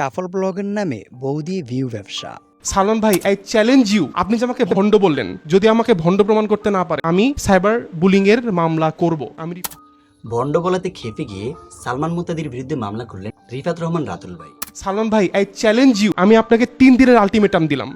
কাফল ব্লগের নামে বৌদি ভিউ ব্যবসা। সালমান ভাই আই চ্যালেঞ্জ ইউ আপনি যে আমাকে ভণ্ড বললেন যদি আমাকে ভণ্ড প্রমাণ করতে না পারে আমি সাইবার বুলিং এর মামলা করব। আমি ভণ্ড বলাতে খেপে গিয়ে সালমান মুতাদির বিরুদ্ধে মামলা করলেন রিফাত রহমান রাতুল ভাই। সালমান ভাই আই চ্যালেঞ্জ ইউ আমি আপনাকে তিন দিনের আলটিমেটাম দিলাম।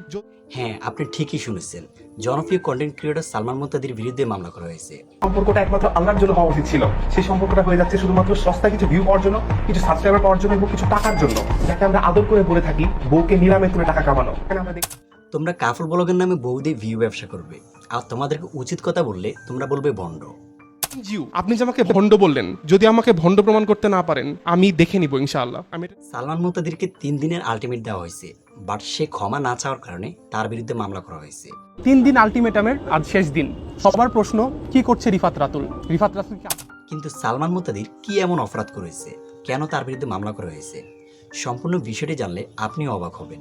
হ্যাঁ আপনি ঠিকই শুনেছেন। জনপ্রিয় কন্টেন্ট ক্রিয়েটর সালমান মুতাদির বিরুদ্ধে মামলা করা হয়েছে। সম্পর্কটা একমাত্র আল্লাহর জন্য হওয়া উচিত ছিল। সেই সম্পর্কটা হয়ে যাচ্ছে শুধুমাত্র সস্তা কিছু ভিউ পাওয়ার জন্য কিছু সাবস্ক্রাইবার পাওয়ার জন্য এবং কিছু টাকার জন্য যাকে আমরা আদর করে বলে থাকি বউকে নিরামে তুলে টাকা কামানো। এখানে আমরা দেখি তোমরা কাফল ব্লগের নামে বৌদি ভিউ ব্যবসা করবে। আর তোমাদেরকে উচিত কথা বললে তোমরা বলবে ভণ্ড। জিউ আপনি যে আমাকে ভণ্ড বললেন যদি আমাকে ভণ্ড প্রমাণ করতে না পারেন আমি দেখে নিব ইনশাআল্লাহ। আমি সালমান মুতাদিরকে তিন দিনের আলটিমেট দেওয়া হয়েছে। বাট সে ক্ষমা না চাওয়ার কারণে তার বিরুদ্ধে মামলা করা হয়েছে। তিন দিন আলটিমেটামের আজ শেষ দিন। সবার প্রশ্ন কি করছে রিফাত রাতুল? রিফাত রাতুল কিন্তু সালমান মুতাদির কি এমন অপরাধ করেছে? কেন তার বিরুদ্ধে মামলা করা হয়েছে? সম্পূর্ণ বিষয়টি জানলে আপনিও অবাক হবেন।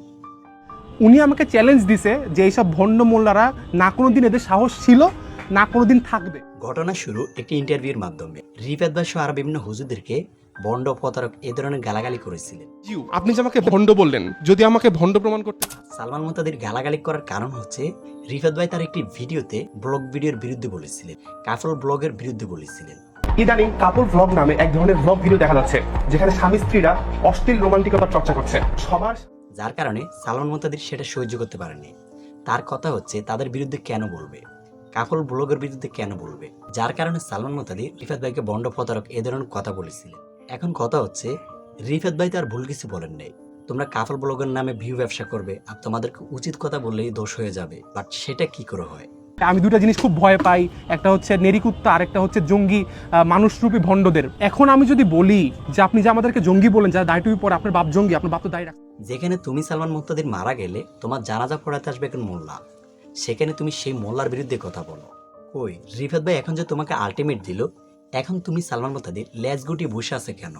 উনি আমাকে চ্যালেঞ্জ দিছে যে এইসব ভণ্ড মোল্লারা না কোনো দিন এদের সাহস ছিল না কোনো দিন থাকবে। ঘটনা শুরু একটি ইন্টারভিউর মাধ্যমে। রিফাত বাসু আর বিভিন্ন হুজুরদেরকে বন্ড প্রতারক এ ধরনের গালাগালি করেছিলেন। জিউ আপনি যে আমাকে ভণ্ড বললেন যদি আমাকে ভণ্ড প্রমাণ করতে সালমান মুতাদির গালাগালি করার কারণ হচ্ছে রিফাত ভাই তার একটি ভিডিওতে ব্লগ ভিডিওর বিরুদ্ধে বলেছিলেন কাফল ব্লগের বিরুদ্ধে বলেছিলেন। ইদানিং কাপল ভ্লগ নামে এক ধরনের ভ্লগ ভিডিও দেখা যাচ্ছে যেখানে স্বামী স্ত্রীরা অশ্লীল রোমান্টিকতার চর্চা করছে। সবার যার কারণে সালমান মুতাদির সেটা সহ্য করতে পারেনি তার কথা হচ্ছে তাদের বিরুদ্ধে কেন বলবে? কাফল ব্লগের বিরুদ্ধে কেন বলবে? যার কারণে সালমান মুতাদির রিফাত ভাইকে বন্ড প্রতারক এ ধরনের কথা বলেছিলেন। এখন কথা হচ্ছে রিফাত ভাই তার ভুল কিছু বলেন নাই। তোমরা কাফল ব্লগের নামে ভিউ ব্যবসা করবে আর তোমাদেরকে উচিত কথা বললেই দোষ হয়ে যাবে। বাট সেটা কি করে হয়? আমি দুটা জিনিস খুব ভয় পাই একটা হচ্ছে নেরিকুত্তা আর একটা হচ্ছে জঙ্গি মানুষরূপী ভণ্ডদের। এখন আমি যদি বলি যে আপনি যে আমাদেরকে জঙ্গি বলেন যারা দায় টুপি পরে আপনার বাপ জঙ্গি আপনার বাপ তো দায় রাখ যেখানে তুমি সালমান মুক্তাদির মারা গেলে তোমার জানাজা পড়াতে আসবে এখন মোল্লা। সেখানে তুমি সেই মোল্লার বিরুদ্ধে কথা বলো। কই? রিফাত ভাই এখন যে তোমাকে আলটিমেট দিল এখন তুমি সালমান মুক্তাদির লেজ গুটি বসে আছে কেন?